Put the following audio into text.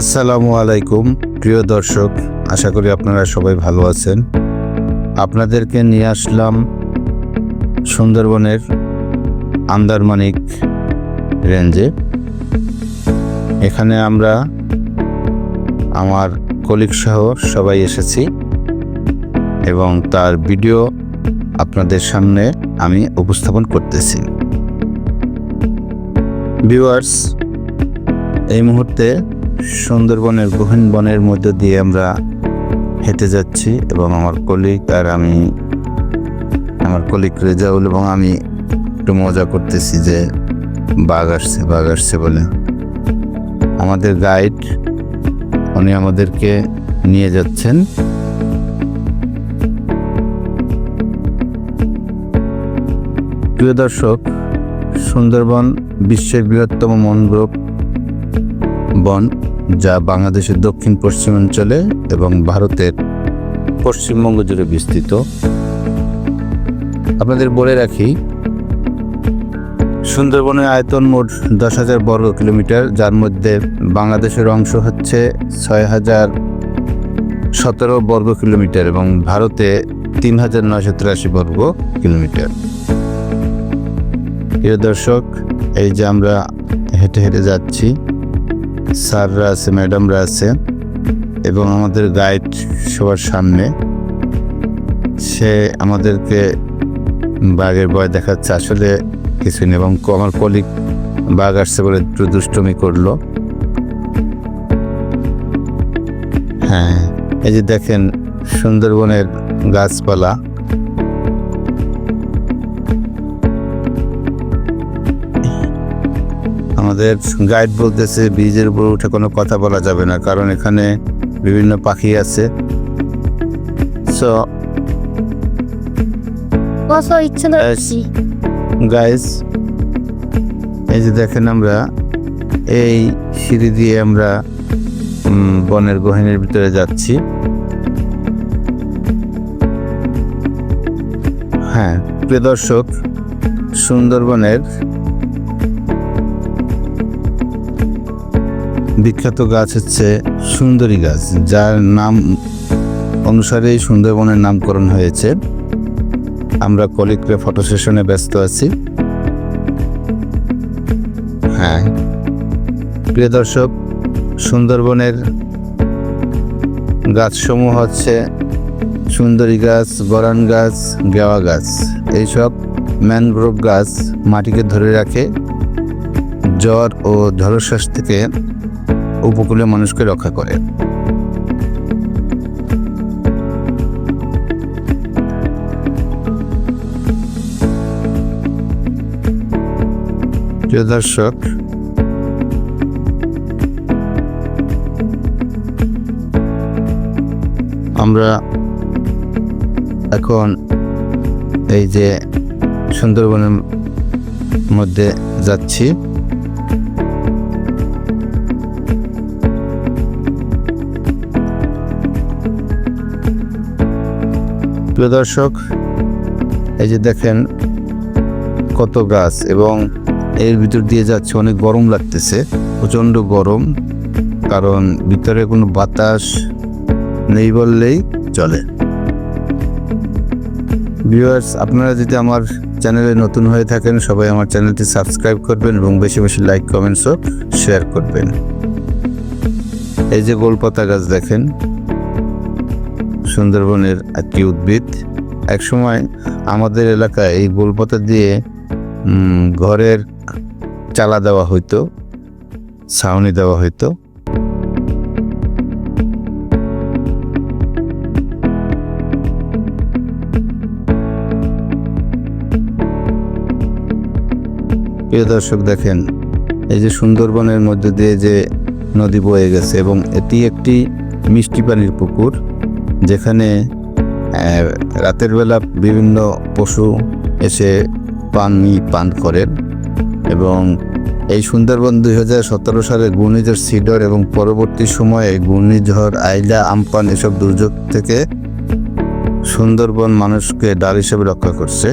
আসসালামু আলাইকুম, প্রিয় দর্শক, আশা করি আপনারা সবাই ভালো আছেন। আপনাদেরকে নিয়ে আসলাম সুন্দরবনের আন্দারমানিক রেঞ্জে। এখানে আমরা আমার কলিগ সহ সবাই এসেছি এবং তার ভিডিও আপনাদের সামনে আমি উপস্থাপন করতেছি। ভিউয়ার্স, এই মুহূর্তে সুন্দরবনের গহীন বনের মধ্য দিয়ে আমরা হেঁটে যাচ্ছি এবং আমার কলিগ আর আমি, আমার কলিগ রেজাউল এবং আমি একটু মজা করতেছি যে বাঘ আসছে বাঘ আসছে বলে। আমাদের গাইড উনি আমাদেরকে নিয়ে যাচ্ছেন। প্রিয় দর্শক, সুন্দরবন বিশ্বের বৃহত্তম মনগ্রোভ বন। যা বাংলাদেশের দক্ষিণ পশ্চিমাঞ্চলে এবং ভারতের পশ্চিমবঙ্গ জুড়ে বিস্তৃত। আপনাদের বলে রাখি সুন্দরবনের আয়তন মোট দশ হাজার বর্গ কিলোমিটার, যার মধ্যে বাংলাদেশের অংশ হচ্ছে ছয় হাজার সতেরো বর্গ কিলোমিটার এবং ভারতে তিন হাজার নয়শো তিরাশি বর্গ কিলোমিটার। প্রিয় দর্শক, এই যে আমরা হেঁটে হেঁটে যাচ্ছি স্যাররা আছে, ম্যাডামরা আছে এবং আমাদের গাইড সবার সামনে। সে আমাদেরকে বাঘের ভয় দেখাচ্ছে। আসলে কিছু নেই এবং আমার কলিগ বাঘ আসছে বলে একটু দুষ্টমি করল। হ্যাঁ এই যে দেখেন সুন্দরবনের গাছপালা। আমাদের গাইড বলতেছে ব্রিজের উপর উঠে কোনো কথা বলা যাবে না কারণ এখানে বিভিন্ন পাখি আছে। সো গাইস এই যে দেখেন আমরা এই সিঁড়ি দিয়ে আমরা বনের গহীনের ভিতরে যাচ্ছি। হ্যাঁ প্রিয় দর্শক সুন্দরবনের বিখ্যাত গাছ হচ্ছে সুন্দরী গাছ, যার নাম অনুসারেই সুন্দরবনের নামকরণ হয়েছে। আমরা কলিগরে ফটো সেশনে ব্যস্ত আছি। হ্যাঁ। প্রিয় দর্শক, সুন্দরবনের গাছসমূহ হচ্ছে সুন্দরী গাছ গরান গাছ, গেওয়া গাছ। এইসব ম্যানগ্রোভ গাছ মাটিকে ধরে রাখে। জ্বর ও ঝড়শ্বাস থেকে উপকূলীয় মানুষকে রক্ষা করে। দর্শক আমরা এখন এই যে সুন্দরবনের মধ্যে যাচ্ছি। প্রিয় দর্শক, এই যে দেখেন কত গাছ এবং এর ভিতর দিয়ে যাচ্ছে অনেক গরম লাগতেছে, প্রচণ্ড গরম, কারণ ভিতরে কোনো বাতাস নেই বললেই চলে। ভিউয়ার্স, আপনারা যদি আমার চ্যানেলে নতুন হয়ে থাকেন, সবাই আমার চ্যানেলটি সাবস্ক্রাইব করবেন এবং বেশি বেশি লাইক, কমেন্টসও শেয়ার করবেন। এই যে গোলপাতা গাছ দেখেন সুন্দরবনের একটি উদ্ভিদ। একসময় আমাদের এলাকায় এই গোলপাতা দিয়ে ঘরের চালা দেওয়া হইতো, ছাউনি দেওয়া হইতো। প্রিয় দর্শক, দেখেন, এই যে সুন্দরবনের মধ্যে দিয়ে যে নদী বয়ে গেছে এবং এটি একটি মিষ্টি পানির পুকুর। যেখানে রাতের বেলা বিভিন্ন পশু এসে পানি পান করেন এবং এই সুন্দরবন দুই হাজার সতেরো সালে ঘূর্ণিঝড় সিডর এবং পরবর্তী সময়ে ঘূর্ণিঝড় আইলা আমপান এসব দুর্যোগ থেকে সুন্দরবন মানুষকে ডাল হিসেবে রক্ষা করছে।